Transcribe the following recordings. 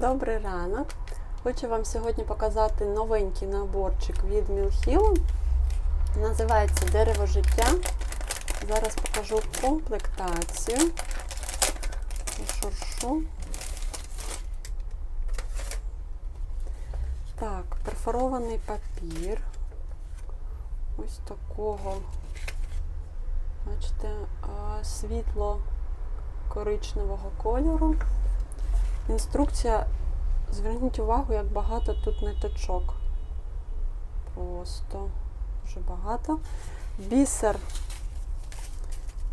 Добрий ранок. Хочу вам сьогодні показати новенький наборчик від Мілхілу. Називається Дерево життя. Зараз покажу комплектацію. Шуршу. Так, перфорований папір. Ось такого, бачите, світло коричневого кольору. Інструкція, зверніть увагу, як багато тут ниточок. Просто дуже багато. Бісер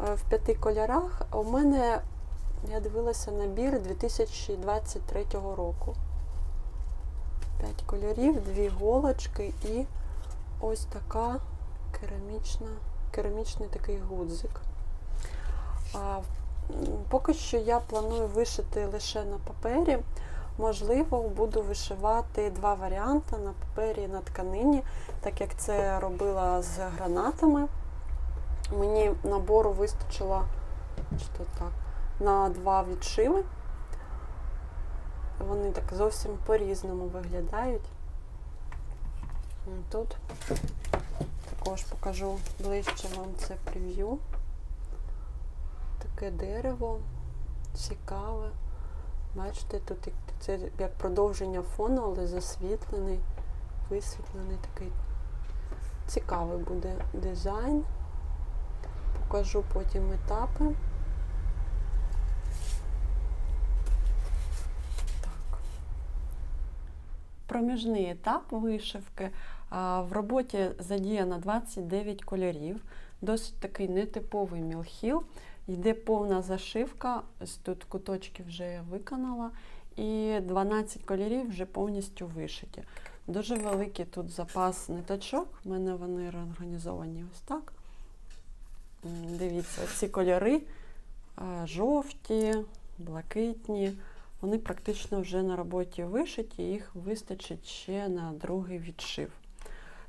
е, в п'яти кольорах. У мене, я дивилася набір 2023 року. П'ять кольорів, дві голочки і ось така керамічна, керамічний такий гудзик. Поки що я планую вишити лише на папері. Можливо, буду вишивати два варіанти на папері і на тканині, так як це робила з гранатами. Мені набору вистачило що так, на два відшиви. Вони так зовсім по-різному виглядають. Тут також покажу ближче вам це прев'ю. Таке дерево цікаве. Бачите, тут це як продовження фону, але засвітлений, висвітлений такий цікавий буде дизайн. Покажу потім етапи. Так. Проміжний етап вишивки. В роботі задіяно 29 кольорів. Досить такий нетиповий мілхіл. Йде повна зашивка, тут куточки вже я виконала, і 12 кольорів вже повністю вишиті. Дуже великий тут запас ниточок. У мене вони організовані ось так. Дивіться, ці кольори жовті, блакитні. Вони практично вже на роботі вишиті, їх вистачить ще на другий відшив.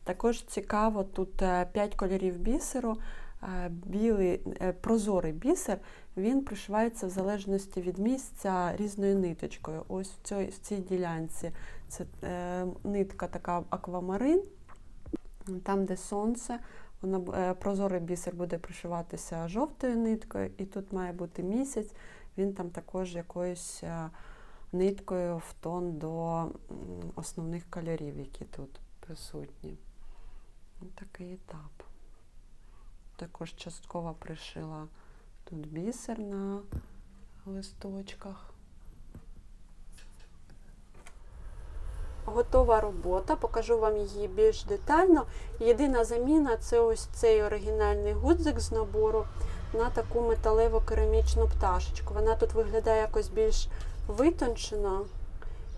Також цікаво, тут 5 кольорів бісеру. Е, Білий е, прозорий бісер він пришивається в залежності від місця різною ниточкою. Ось в цій, в цій ділянці це е, нитка така аквамарин, там, де сонце, вона, прозорий бісер буде пришиватися жовтою ниткою, і тут має бути місяць, він там також якоюсь ниткою в тон до основних кольорів, які тут присутні. Такий етап. Також частково пришила тут бісер на листочках. Готова робота, покажу вам її більш детально. Єдина заміна це ось цей оригінальний гудзик з набору на таку металево-керамічну пташечку. Вона тут виглядає якось більш витончено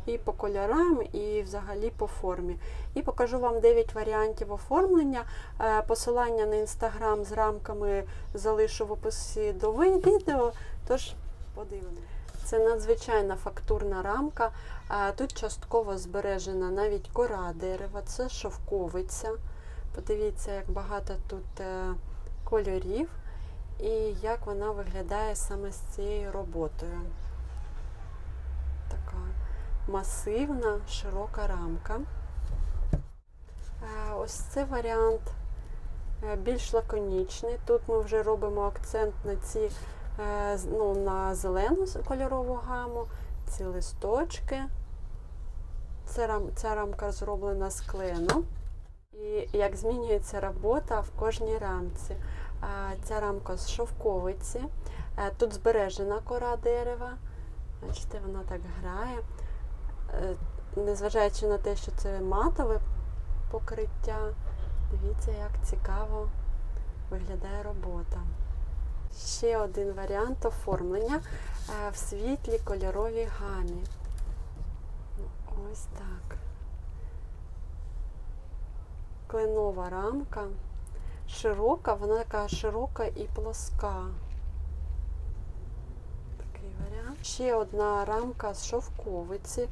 і по кольорам, і взагалі по формі. І покажу вам 9 варіантів оформлення. Е, Посилання на інстаграм з рамками залишу в описі до відео. Тож подивимося. Це надзвичайна фактурна рамка. Е, Тут частково збережена навіть кора дерева, це шовковиця. Подивіться, як багато тут е, кольорів і як вона виглядає саме з цією роботою. Масивна, широка рамка. Е, Ось це варіант е, більш лаконічний. Тут ми вже робимо акцент на ці е, ну, на зелену кольорову гаму, ці листочки. Ця рамка зроблена з клену. І як змінюється робота в кожній рамці. Ця рамка з шовковиці. Тут збережена кора дерева. Бачите, вона так грає. Е, Незважаючи на те, що це матове покриття, дивіться, як цікаво виглядає робота. Ще один варіант оформлення е, в світлій кольоровій гамі. Ось так. Кленова рамка. Широка, вона така широка і плоска. Такий варіант. Ще одна рамка з шовковиці.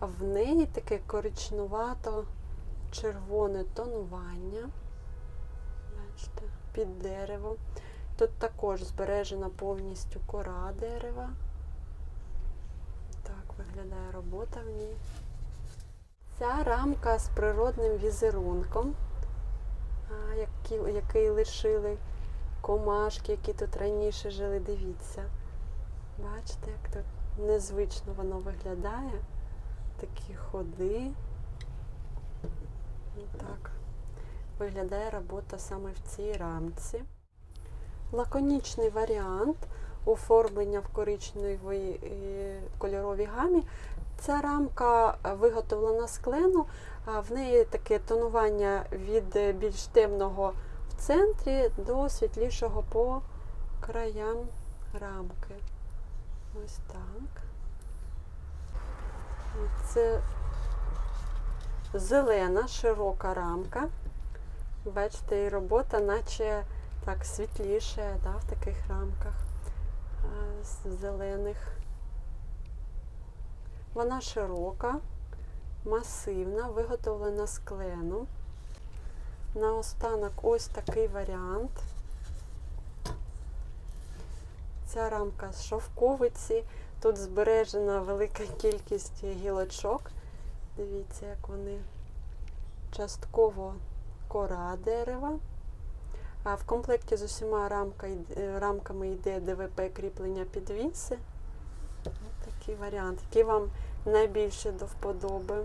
В неї таке коричнувато-червоне тонування. Бачите, під деревом. Тут також збережена повністю кора дерева. Так виглядає робота в ній. Ця рамка з природним візерунком, який лишили комашки, які тут раніше жили. Дивіться. Бачите, як тут незвично воно виглядає. Такі ходи. Так. Виглядає робота саме в цій рамці. Лаконічний варіант оформлення в коричневій е, кольоровій гамі. Ця рамка е, виготовлена з клену, в неї таке тонування від е, більш темного в центрі до світлішого по краям рамки. Ось так. Це зелена широка рамка. Бачите, і робота наче так світліше да, в таких рамках з зелених. Вона широка, масивна, виготовлена з клену. Наостанок ось такий варіант. Ця рамка з шовковиці. Тут збережена велика кількість гілочок. Дивіться, як вони частково кора дерева. А в комплекті з усіма рамка, рамками йде ДВП кріплення підвіси. Ось такий варіант, який вам найбільше до вподоби.